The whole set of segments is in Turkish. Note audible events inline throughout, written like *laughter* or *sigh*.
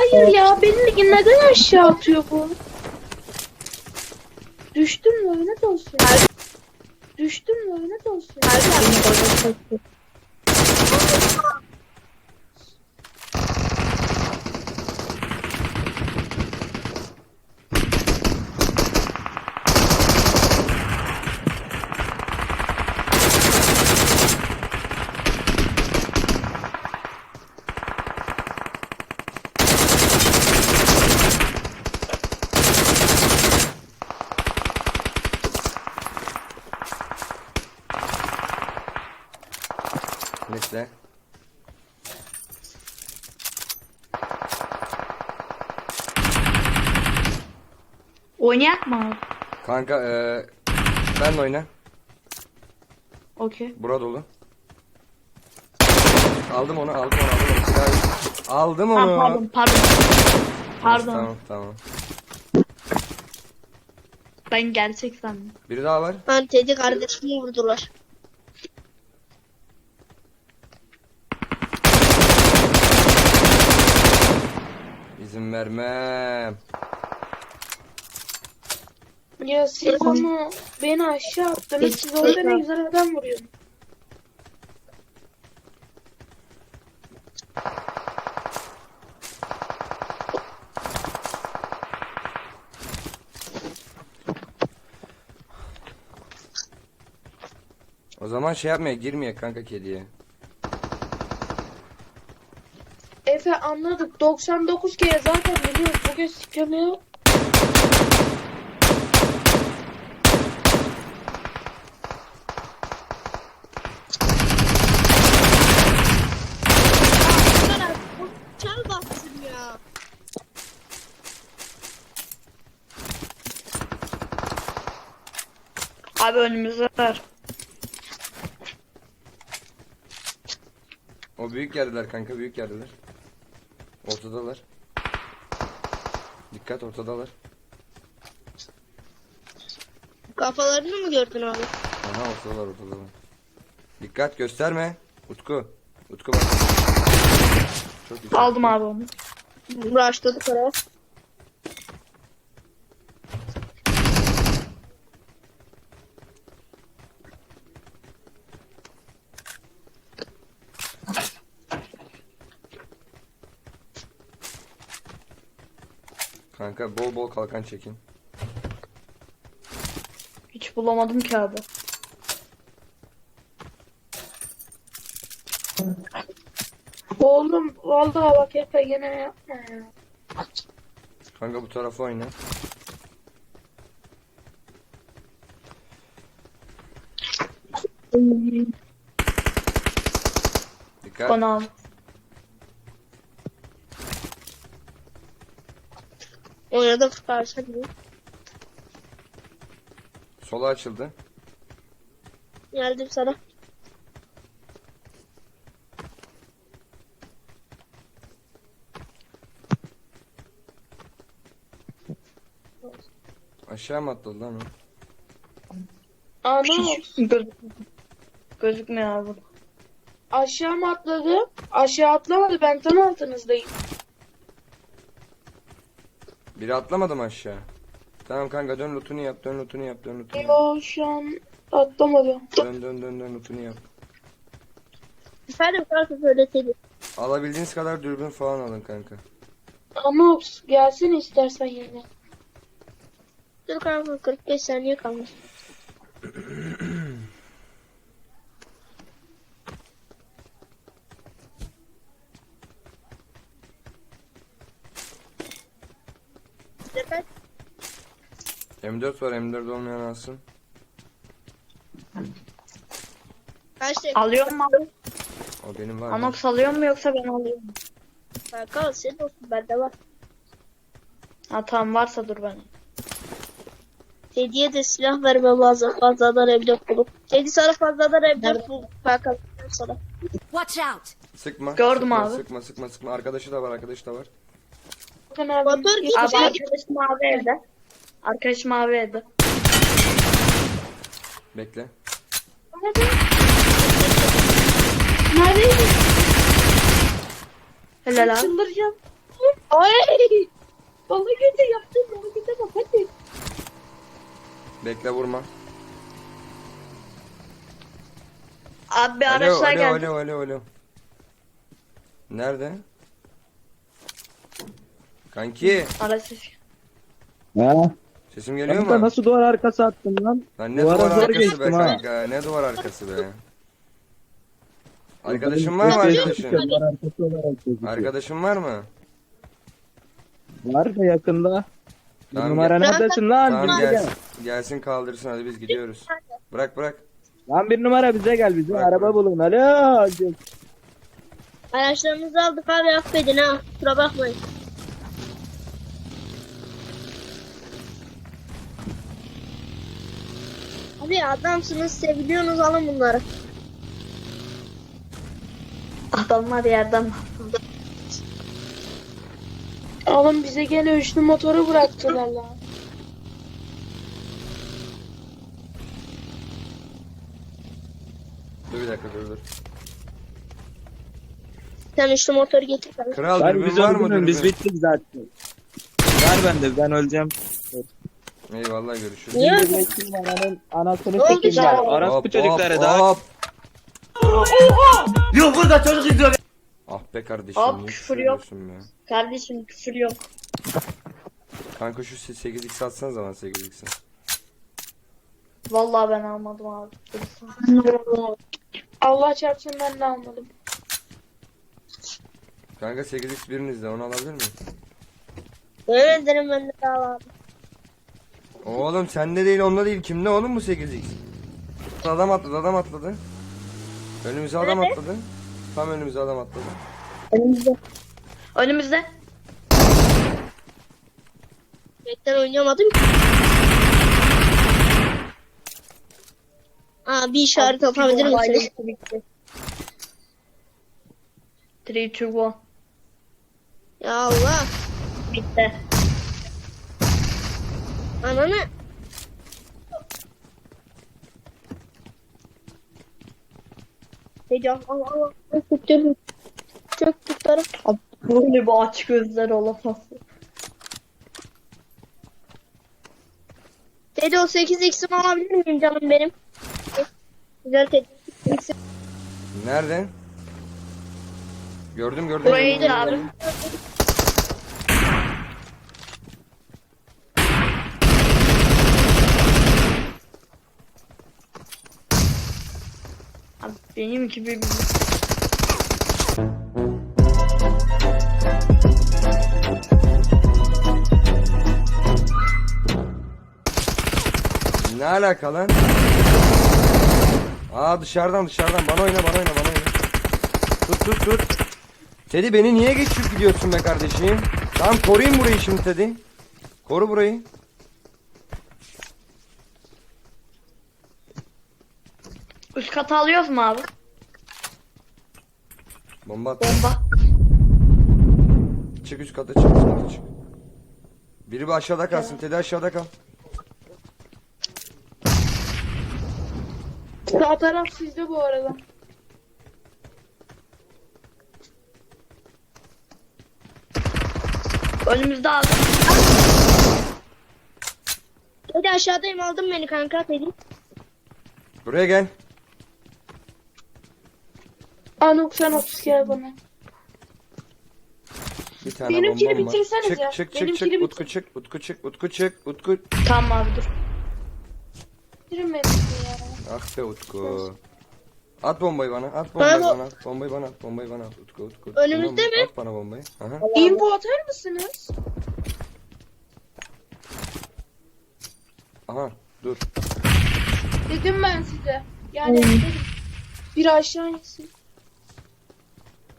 Hayır ya beni neden aşağı atıyor bu? Düştün mü öyle olsun. Düştün mü öyle olsun. Bekle. Oynayak mı abi? Kanka eee ben de oyna. Okey. Bura dolu. Aldım onu, aldım onu, aldım onu. Aldım onu. Ha, pardon pardon. Pardon. Tamam, tamam. Ben gerçek sandım. Biri daha var. Ben Teddy kardeşimi vurdular. İzin vermem. Ya siz ama beni aşağı attınız. Siz orada ne güzel adam vuruyorsunuz. O zaman şey yapmaya girmeye kanka kediye. Efe anladık. 99 kere zaten biliyoruz. Bugün siklemi Çal baksın ya. Abi önümüzde var. O büyük yerdeler kanka büyük yerdeler. Ortadalar. Dikkat ortadalar. Kafalarını mı gördün abi? Aha ortadalar ortadalar. Dikkat gösterme. Utku. Utku bak. Çok güzel. Aldım abi onu. Başladık oraya. Kanka bol bol kalkan çekin. Hiç bulamadım ki abi. Oğlum vallahi bak Efe gene yapma ya. Kanka bu tarafa oyna. Dikkat. Bana Oynadık karşı gibi. Sola açıldı. Geldim sana. Aşağı mı atladı lan o? Ana. Gözükmüyor abi. aşağı mı atladı? Aşağı atlamadı ben tam altınızdayım. Biri atlamadı mı aşağı? Tamam kanka dön lootunu yap, dön lootunu yap, dön lootunu yap. Yo şu an atlamadı. Dön dön dön dön lootunu yap. Efendim kanka böyle Teddy. Alabildiğiniz kadar dürbün falan alın kanka. Ama gelsin istersen yine. Dur kanka 45 saniye kalmış. *clears throat* Efendim? M4 var, M4 olmayan alsın. Kaç dakika? Alıyor mu abi? O benim var. Anox alıyor mu yoksa ben alıyorum. mu? Kanka senin olsun bende var. Ha tamam varsa dur ben. Teddy'ye de silah vermem lazım fazladan M4 bulup. Teddy sana fazladan M4 bul. Kanka sana. Watch out! Sıkma. Gördüm sıkma, abi. Sıkma sıkma sıkma. Arkadaşı da var, arkadaşı da var. Bakın abi. Motor git. Abi Şey- arkadaşım abi evde. Arkadaşım abi evde. Bekle. Neredeydi? Helal abi. Çıldıracağım. Ay. Bana göre yaptığın harekete bak hadi. Bekle vurma. Abi Alo araçlar alo geldi. alo alo alo. Nerede? Kanki Araç sesi. Ha? sesim geliyor Kanka mu? nasıl duvar arkası attın lan? Lan ne Duvara duvar zor arkası be geçtim ha. kanka ne duvar arkası be. Arkadaşın var mı ses arkadaşın? çıkıyor, Duvar arkası olarak gözüküyor. Arkadaşın var mı? Var da yakında. Bir Tamam, numara gel. neredesin lan? Tamam Bize gelsin. gel. Gelsin kaldırsın hadi biz gidiyoruz. Bırak bırak. Lan bir numara bize gel bize Bırak, araba bırak. bulun. Alo. Araçlarınızı aldık abi affedin ha. Kusura bakmayın. Abi adamsınız seviliyorsunuz alın bunları. Adamlar yerden Oğlum bize gene üçlü motoru bıraktılar lan. Dur bir dakika dur dur. Sen üçlü motoru getir. Kral Lan dürbün biz var mı öldürün biz bittik zaten. Ver bende ben öleceğim. Eyvallah görüşürüz. Niye? Bekleyin ananın anasını Ne oldu sikeyim ben. Orospu Hop, çocukları hop, daha. hop. Ah be kardeşim. Hop, niye küfür yok. söylüyorsun be? Kardeşim küfür yok. Kanka şu 8x atsan zaman 8x'i. Vallahi ben almadım abi. Allah çarpsın ben de almadım. Kanka 8x birinizde onu alabilir miyim? Yemin ederim ben de abi. Oğlum sende değil onda değil. Kimde oğlum bu 8x? Adam atladı adam atladı. Önümüze adam Nerede? atladı. Tam önümüze adam atladı. Elimizde. Önümüzde. Bekten oynayamadım ki. Aa bir işaret atabilir misiniz? 3, 2, 1. Ya Allah. Bitti. Ananı. Heyecan. Allah Allah. Çok kötü. Çok tutarım. Abi böyle bir aç gözler olamaz. Dedi o 8x'imi alabilir miyim canım benim? Güzel Teddy. 8x'im. Nerede? Gördüm gördüm. Burayıydı gördüm, abi. gördüm. Abi benim gibi bir... Ne alaka lan? Aa dışarıdan dışarıdan bana oyna bana oyna bana oyna. Tut tut tut. Teddy beni niye geçip gidiyorsun be kardeşim? Tamam koruyun burayı şimdi Teddy. Koru burayı. Üst kata alıyoruz mu abi? Bomba at. Bomba. Çık üst kata çık üst kata çık. Biri bir aşağıda kalsın. Teddy aşağıda kal. Sağ taraf sizde bu arada. Önümüzde abi. Teddy aşağıdayım aldın beni kanka Teddy. Buraya gel. Anok sen 30 gel bana. Bir tane Benimkini bombam var. bitirsenize. Çık çık çık Benimkini çık. bitir- Utku çık. Utku çık. Utku çık. Utku. Tamam abi dur. Bitirin beni ya. Ah be Utku. At bombayı bana. At bombayı Bana- bana. at. Bombayı bana at. Bombayı bana. Utku Utku. Önümüzde mi? At bana bombayı. Aha. İmbo atar mısınız? Aha. Dur. Dedim ben size. Yani dedim. Bir aşağı insin.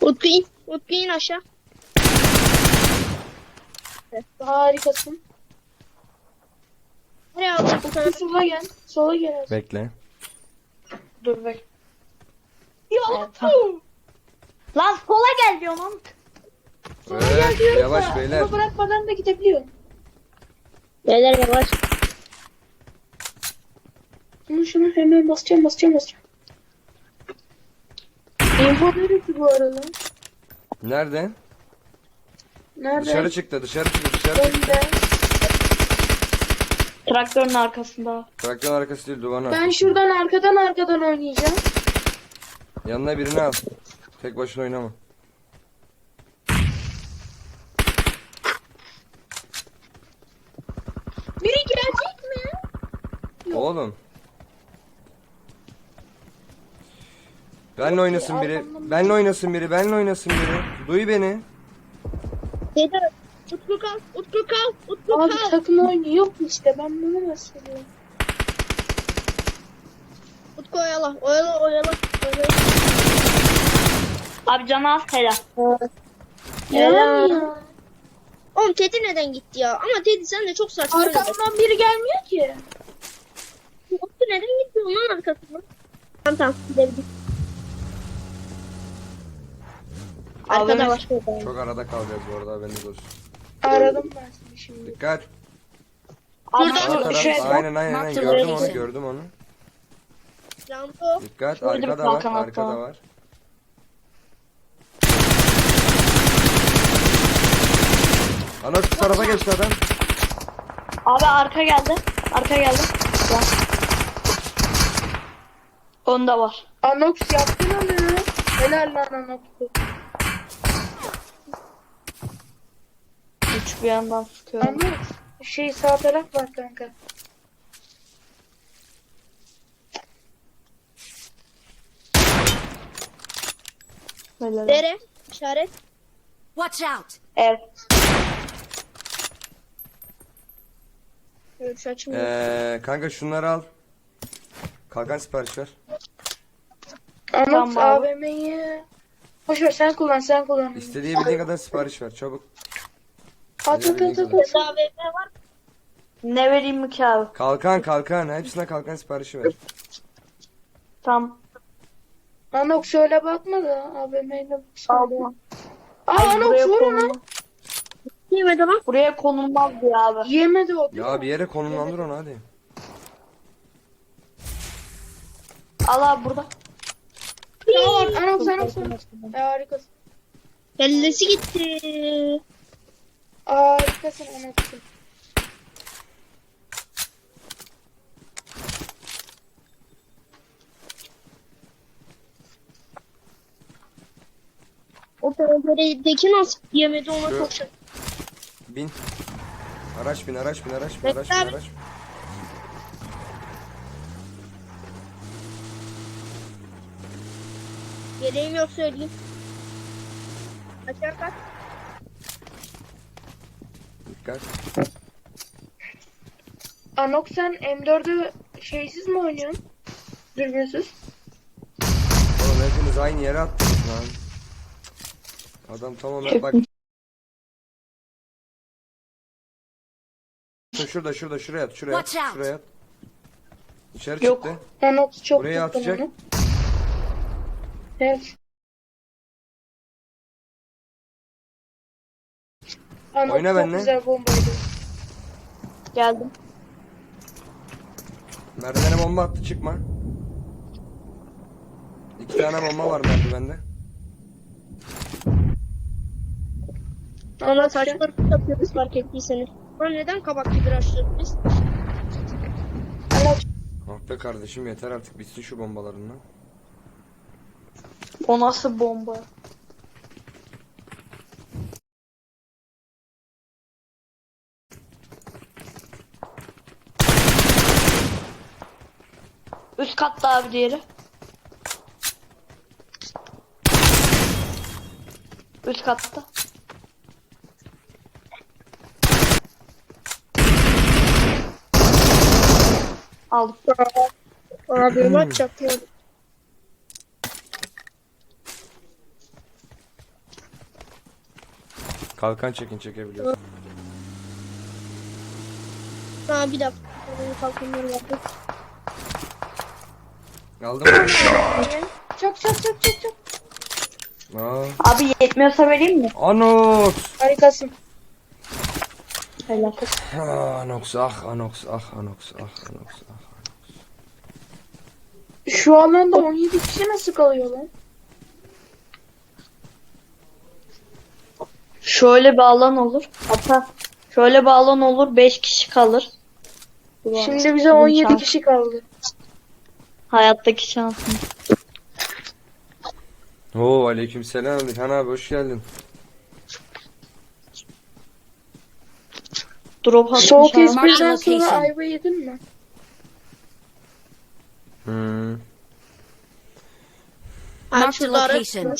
Utku in. Utku in aşağı. Harikasın. Nereye aldın bu kadar? Sola gel. Sola gel. Bekle. Dur bek. Ya Evet, tamam. Lan sola gel diyorum lan. sola gel Evet, diyorum yavaş da, beyler. Onu bırakmadan da gidebiliyorum. Beyler yavaş. Şunu şunu hemen basacağım basacağım basacağım. İmbo neresi bu arada? Nerede? Nerede? Dışarı çıktı dışarı çıktı dışarı çıktı. Önde. Traktörün arkasında. Traktörün arkası değil duvarın Ben arkası. şuradan arkadan arkadan oynayacağım. Yanına birini al. Tek başına oynama. Biri gelecek mi? Oğlum. Benle oynasın biri. Benle oynasın biri. Benle oynasın biri. Duy beni. Teddy Utku kal. Utku kal. Utku Abi kal. takım oyunu yok işte ben bunu nasıl söyleyeyim? Utku oyala. Oyala oyala. oyala. Abi canı az helal. Yani ya. Oğlum Teddy neden gitti ya? Ama Teddy sen de çok saçma oynadın. Arkamdan biri gelmiyor ki. Utku neden gitti onun arkasına? Tamam tamam gidebiliriz. Arkada Abi- var. Çok arada kalacağız bu arada haberiniz olsun. Aradım ben seni şimdi. Dikkat. Abi Sağ taraf. şu Aynen aynen aynen. Gördüm onu gördüm onu. Rambo. Dikkat. Şurada bir Arkada var. kalkan hatta. Arkada var. Ana şu tarafa geçti adam. Abi arka geldi. Arka geldi. Lan. Onda var. Anox yaptın onu. Helal lan Anox'u. Üç bir yandan sıkıyorum. Anox. Şey sağ taraf var kanka. Dere. İşaret. Watch out! Evet. Görüş açmıyor. Ee, kanka şunları al. Kalkan sipariş ver. Anox Tamam. AVM'yi. Boş ver sen kullan sen kullan. İstediği bildiğin kadar sipariş ver. Çabuk. At at at at. Teddy AVM var. Ne vereyim mi ki abi? Kalkan kalkan. Hepsine kalkan siparişi ver. Tam. Anox öyle bakma da AVM'yle baksana. Aldım. Aa Ay, Anox buraya konulmaz. Yemedi lan. Buraya konulmaz diyor abi. Yemedi o. değil Ya mi? bir yere konumlandır onu hadi. Al abi burada. Anox Anox Anox. E, harikasın. Kellesi gitti. Harikasın Anox'um. O penceredeki nasıl yemedi ona Şu- çok şey. Bin. Araç bin araç bin araç bin Bekle araç bin abi. araç. bin. Gereğim yok söyleyeyim. Açar kaç. Dikkat. Anox sen M4'ü şeysiz mi oynuyorsun? Dürbünsüz. Oğlum hepiniz aynı yere attınız lan. Adam tamamen bak. Şurada şurada şuraya at şuraya at şuraya at. Dışarı Yok. çıktı. Anox çok Buraya tuttum atacak. onu. Evet. Anox Oyna çok benimle. güzel bombaydı. Geldim. Merdivene bomba attı çıkma. İki tane bomba var merdivende. Ama saçma yapıyoruz fark ettiyseniz. Lan neden kabak gibi açtık biz? Ah be kardeşim yeter artık bitsin şu bombalarından. O nasıl bomba? Üst katta abi diğeri. Üst katta. Aldım. Abi maç yapıyor. Kalkan çekin çekebiliyorsun. Ha bir dakika. Kalkanları yaptık. Aldın mı? çok çok çok çok çok. Aa. Abi yetmiyorsa vereyim mi? Anox. Harikasın. Helal. Ah, Anox ah Anox ah Anox ah Anox ah. Şu alanda 17 kişi nasıl kalıyor lan? Şöyle bir alan olur. Hatta şöyle bir alan olur 5 kişi kalır. Şimdi bize Bunun 17 şansı. kişi kaldı. Hayattaki şansım. Oo aleykümselam İlhan abi hoş geldin. Drop atmış Soğuk espriden sonra ayva yedin mi? Hmm. Marked araç location.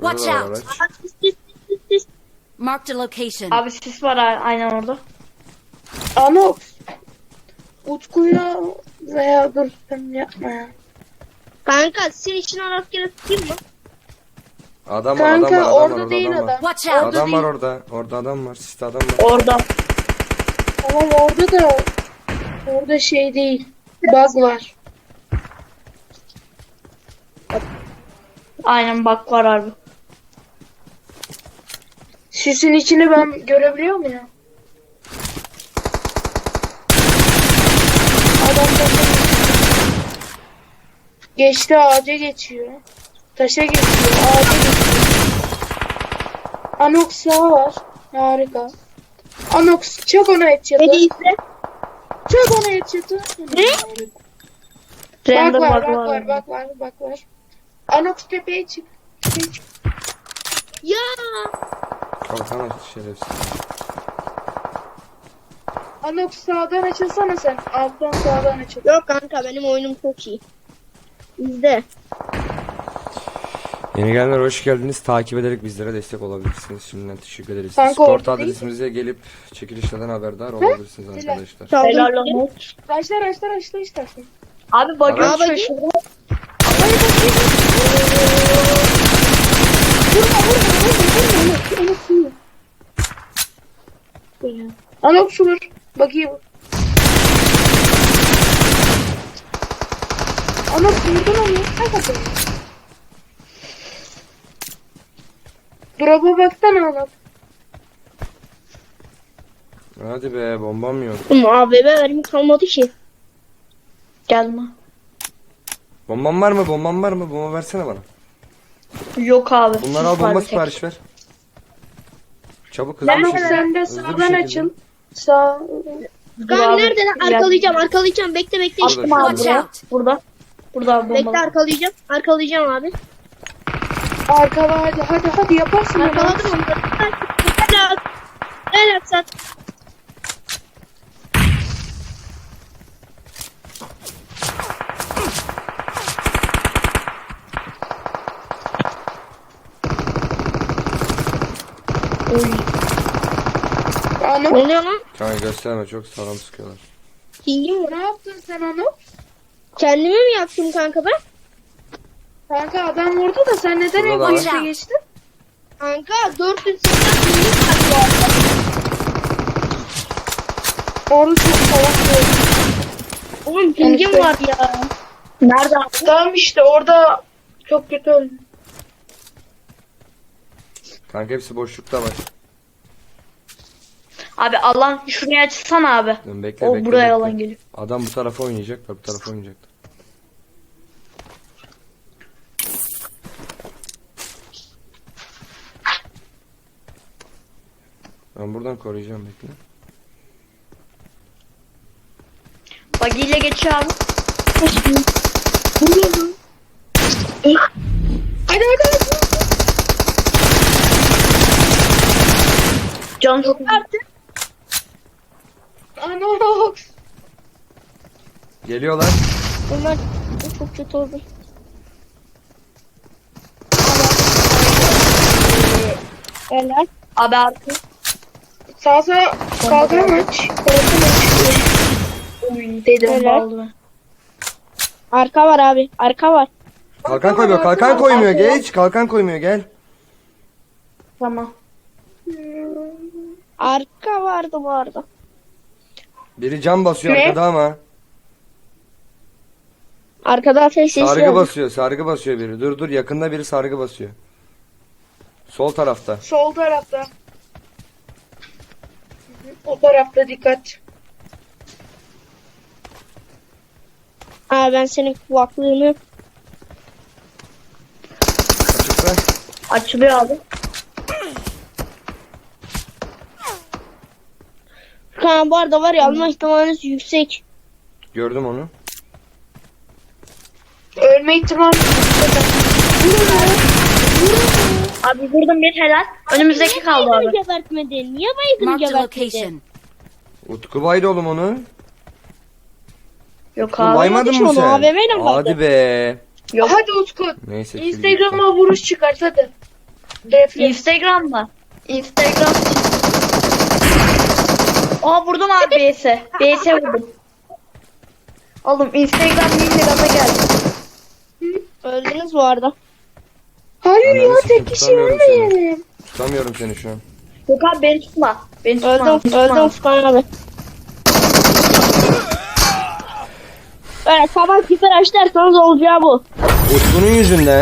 Watch out. araç. Aa, sis, sis, sis, sis. Marked a location. Abi sis var a- aynen orada. Anox. Utku'yla veya dur sen yapma ya. Kanka senin için araç gene tutayım mı? Adam var adam var Kanka adam var orada orada değil adam var. adam. Watch out. Orada Adam var orada. Orada adam var. Siste adam var. Orada. Tamam orada da orada şey değil. Bug var. Aynen bak var abi. Süsün içini ben görebiliyor muyum? Adam taşa Geçti ağaca geçiyor. Taşa geçiyor. Ağaca geçiyor. Anox sağ var. Harika. Anox çak ona headshot'ı. Beni izle. Çak ona headshot'ı. Ne? Bak var, bak bak var. var, bak var, bak var. Anox tepeye çık. Tepeye çık. Ya. Kalkan aç şerefsiz. Anox sağdan açılsana sen. Alttan sağdan açıl. Yok kanka benim oyunum çok iyi. İzle. Yeni gelenler hoş geldiniz. Takip ederek bizlere destek olabilirsiniz. Şimdiden teşekkür ederiz. Kanka Sport orada değil adresimize gelip çekilişlerden haberdar olabilirsiniz Helal. arkadaşlar. Helal olsun. Başlar başlar başlar istersen. Abi Araç. şu Anox vur. Bakayım. Vurdun onu. Kalk bakalım. Drop'a baksana Anox. Hadi be bombam yok. Ama AVM verim kalmadı ki. Gelme. Bombam var mı? Bombam var mı? Bomba versene bana. Yok abi. Bunları al bomba sipariş ver. Çabuk hızlı bir Anox şekilde. sen de Hızlı bir sağdan şekilde. açıl. Sağ. Abi. nerede lan? Arkalayacağım arkalayacağım. Bekle bekle. Burada. Açtım abi buraya. out. Burada. Burada abi Bekle arkalayacağım. Arkalayacağım abi. Arkala hadi hadi hadi yaparsın. Arkaladım onu. Helal. Helal sen. Anox. Ne oluyor lan? Kanka gösterme çok sağlam sıkıyorlar. Pingim var. Ne yaptın sen Anox? Kendime mi yaptım kanka ben? Kanka adam vurdu da sen neden Şurada en da var. başta geçtin? Kanka 480 pingim var bu arada. Orada çok bir Oğlum pingim var ya. Nerede abi? Tamam işte orada çok kötü oldu. Kanka hepsi boşlukta var. Abi alan şuraya açsana abi. Dur, bekle O bekle. buraya bekle. alan geliyor. Adam bu tarafa oynayacak, bak bu tarafa oynayacak. Ben buradan koruyacağım bekle. Bagiyle geçiyor abi. Hadi hadi hadi. Can çok Anox. Geliyorlar. Bunlar çok kötü oldu. Helal. Abi arka. Sağ sağ kalkan aç. Kalkan aç. Uy dedim. Arka var abi. Arka var. Kalkan koymuyor, kalkan koymuyor. Geç, kalkan koymuyor. Gel. Tamam. Arka vardı bu arada. Biri cam basıyor Ne? arkada ama. Arkada ateş Sargı basıyor, sargı basıyor biri. Dur dur, yakında biri sargı basıyor. Sol tarafta. Sol tarafta. O tarafta dikkat. Ha ben senin kulaklığını Açıkla. Açılıyor abi. Furkan bu arada var ya alma ihtimaliniz yüksek. Gördüm onu. Ölme ihtimali. Abi vurdum bir helal. Önümüzdeki kaldı abi. Baygın gebertmedin. Niye baygın Marked a gebertmedin? location. Utku baydı oğlum onu. Yok abi. baymadın mı onu, sen? AVM ile mi Hadi be. Yok. Hadi Utku. Neyse. kill gitti. Instagram'a vuruş çıkart hadi. Refleks. Instagram mı? Instagram. Aa vurdum abi BS'e. BS'e vurdum. Oğlum Instagram 1 lirama geldi. Öldünüz bu arada. Hayır ya sikeyim, tek kişi tutamıyorum seni. ölmeyelim. Tutamıyorum seni şu an. Yok abi beni tutma. Beni tutma. Öldüm, tutma. öldüm Furkan abi. Evet sabah kiper aç dersanız olacağı bu. Utku'nun yüzünden.